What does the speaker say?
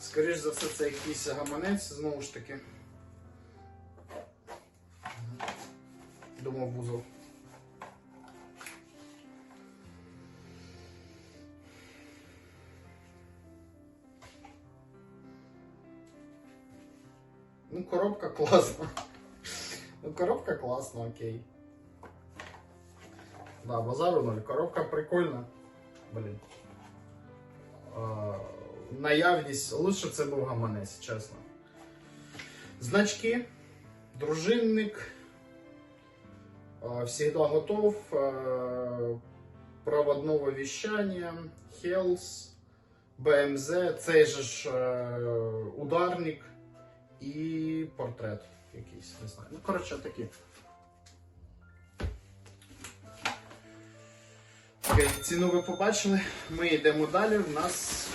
Скоріш за все, це якийсь гаманець, знову ж таки. Думав вузол. Ну, коробка класна. Ну, коробка класна, окей. Да, базару ноль. Коробка прикольна. Блін. Наявність. Лучше це був гаманець, чесно. Значки. Дружинник. А, Всегда готов. Проводного вещания. Хелс. БМЗ. Цей же ж е, ударник. І портрет якийсь, не знаю. Ну, коротше, такі. Окей, ціну ви побачили. Ми йдемо далі. У нас